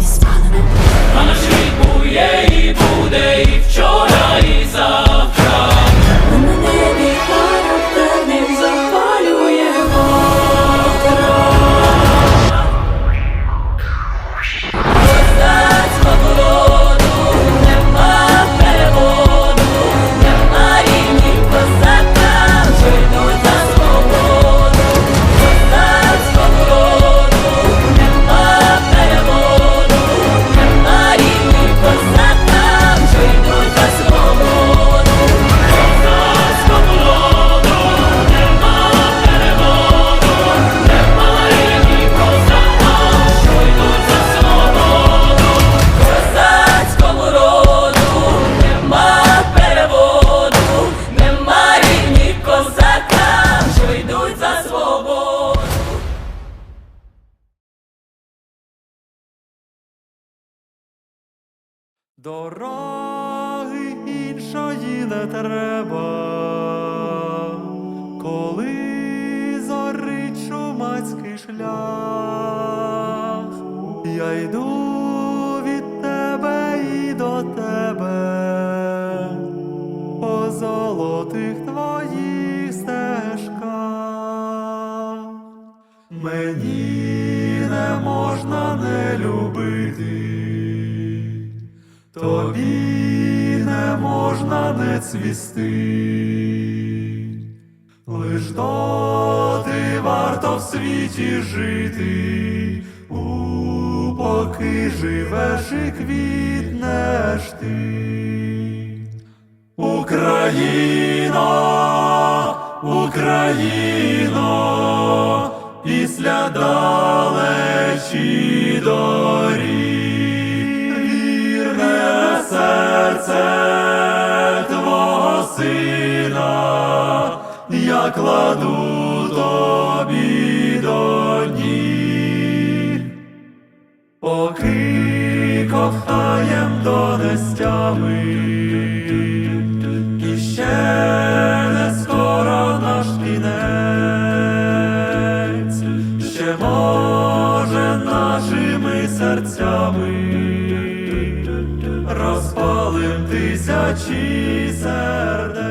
Вами спалене. Вона живі, і буде, і вчора, і зараз. Дороги іншої не треба, коли зорить чумацький шлях, я йду від тебе і до тебе, по золотих твоїх стежках. Мені не можна не любити. Тобі не можна не цвісти, лиш доти варто в світі жити, у поки живеш і квітнеш ти. Україно, Україно, після далечі доріг, я кладу тобі до ніг. Поки кохаєм до нестями, і ще не скоро наш кінець, ще може нашими серцями розпалим тисячі сердець.